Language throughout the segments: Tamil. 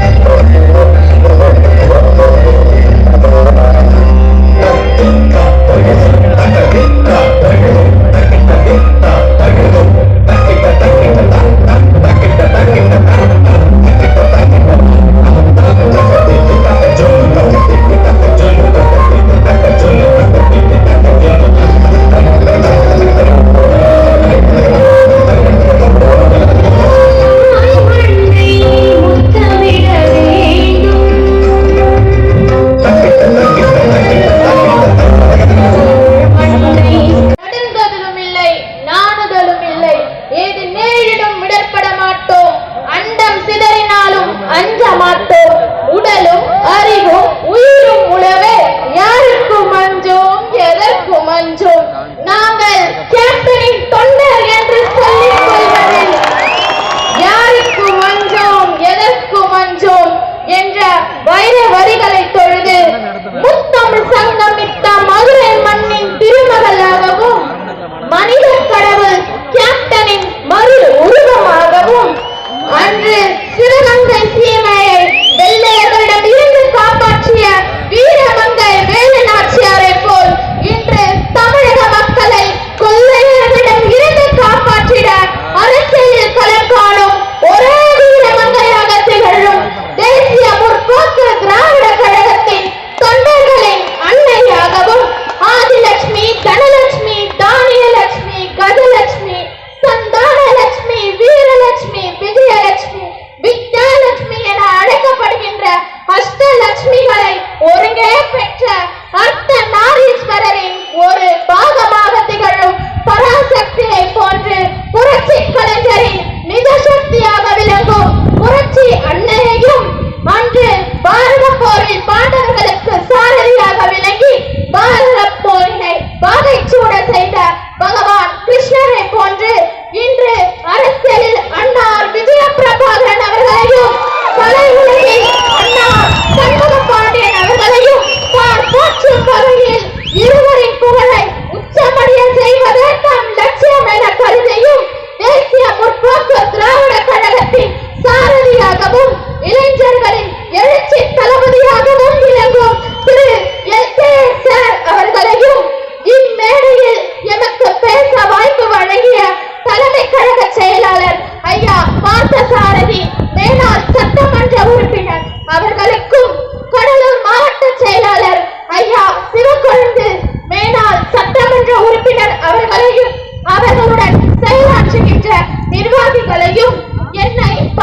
Oh.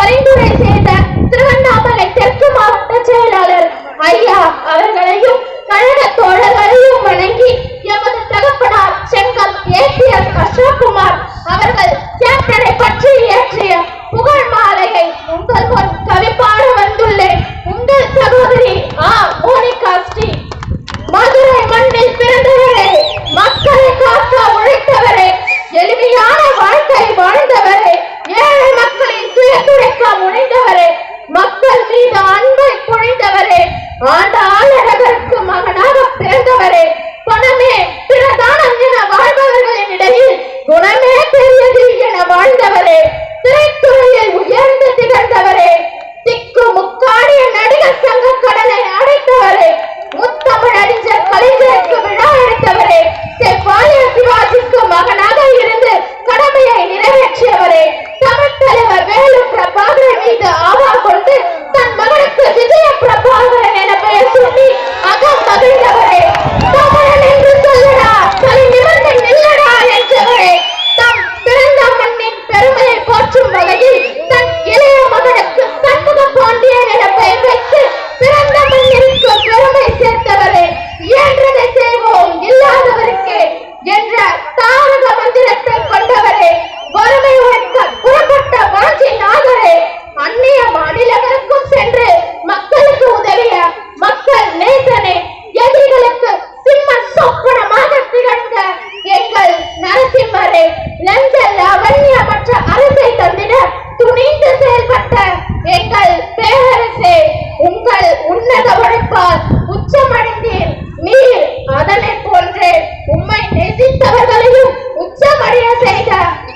பரிந்துரை செய்த திருவண்ணாமலை தெற்கு மாவட்ட செயலாளர் ஐயா அவர்களையும்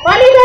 What is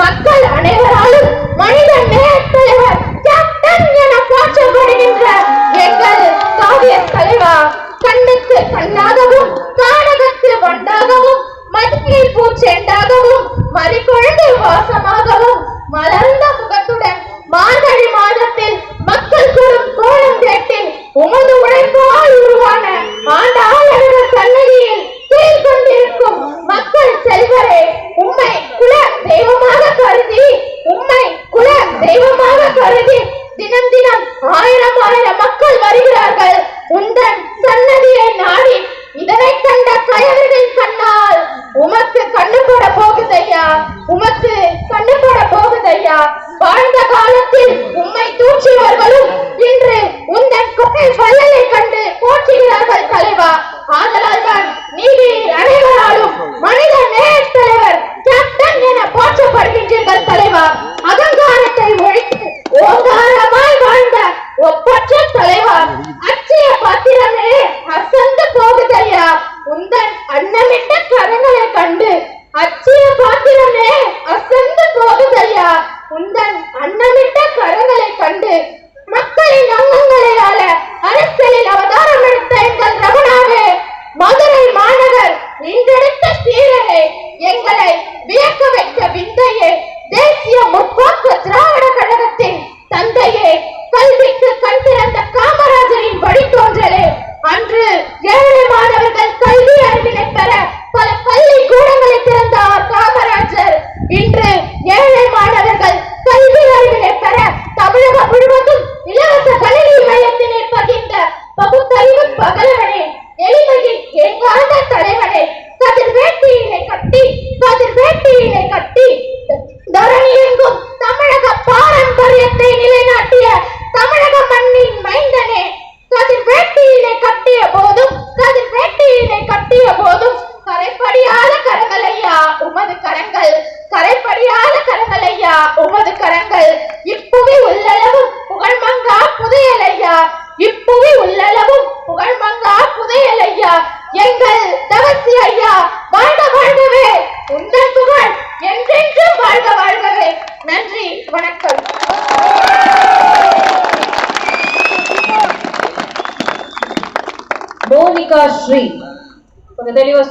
மக்கள் அனைவராலும் மனித மேற்தலைவர் கேப்டன் என போற்றப்படுகின்ற எங்கள் காவிய தலைவா கண்ணுக்கு கண்ணாகவும் எங்கள் தவசி ஐயா வாழ்க வாழ்கவே. உங்கள் புகழ் என்றென்றும் வாழ்க வாழ்கவே. நன்றி வணக்கம். மோனிகா ஸ்ரீ. கொஞ்சம் தெளிவா